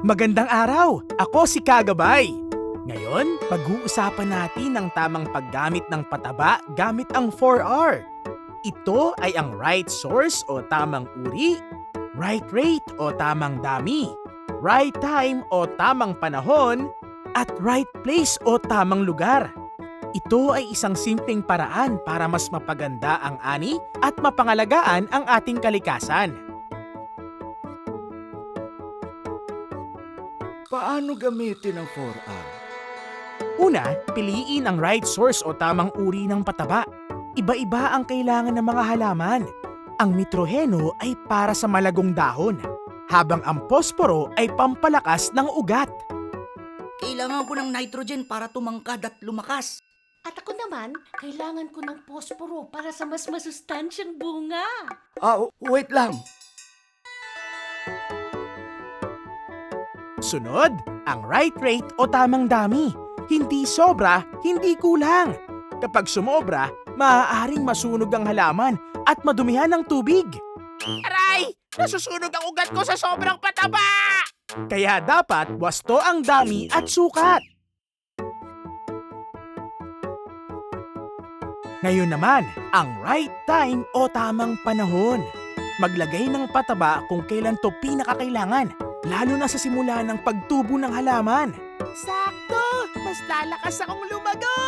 Magandang araw! Ako si Kagabay. Ngayon, pag-uusapan natin ang tamang paggamit ng pataba gamit ang 4R. Ito ay ang right source o tamang uri, right rate o tamang dami, right time o tamang panahon, at right place o tamang lugar. Ito ay isang simpleng paraan para mas mapaganda ang ani at mapangalagaan ang ating kalikasan. Paano gamitin ang 4R? Una, piliin ang right source o tamang uri ng pataba. Iba-iba ang kailangan ng mga halaman. Ang nitroheno ay para sa malagong dahon, habang ang posporo ay pampalakas ng ugat. Kailangan ko ng nitrogen para tumangkad at lumakas. At ako naman, kailangan ko ng posporo para sa mas masustansyang bunga. Ah, wait lang. Sunod, ang right rate o tamang dami. Hindi sobra, hindi kulang. Kapag sumobra, maaaring masunog ang halaman at madumihan ng tubig. Aray! Nasusunog ang ugat ko sa sobrang pataba! Kaya dapat wasto ang dami at sukat. Ngayon naman, ang right time o tamang panahon. Maglagay ng pataba kung kailan to pinakakailangan, lalo na sa simula ng pagtubo ng halaman. Sakto! Mas lalakas akong lumago!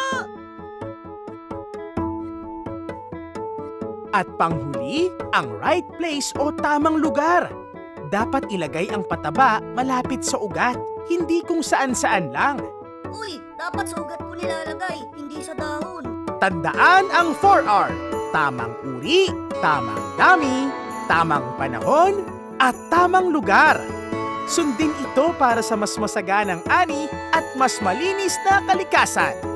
At panghuli, ang right place o tamang lugar. Dapat ilagay ang pataba malapit sa ugat, hindi kung saan-saan lang. Uy, dapat sa ugat ko nilalagay, hindi sa dahon. Tandaan ang 4R. Tamang uri, tamang dami, tamang panahon, at tamang lugar. Sundin ito para sa mas masaganang ani at mas malinis na kalikasan.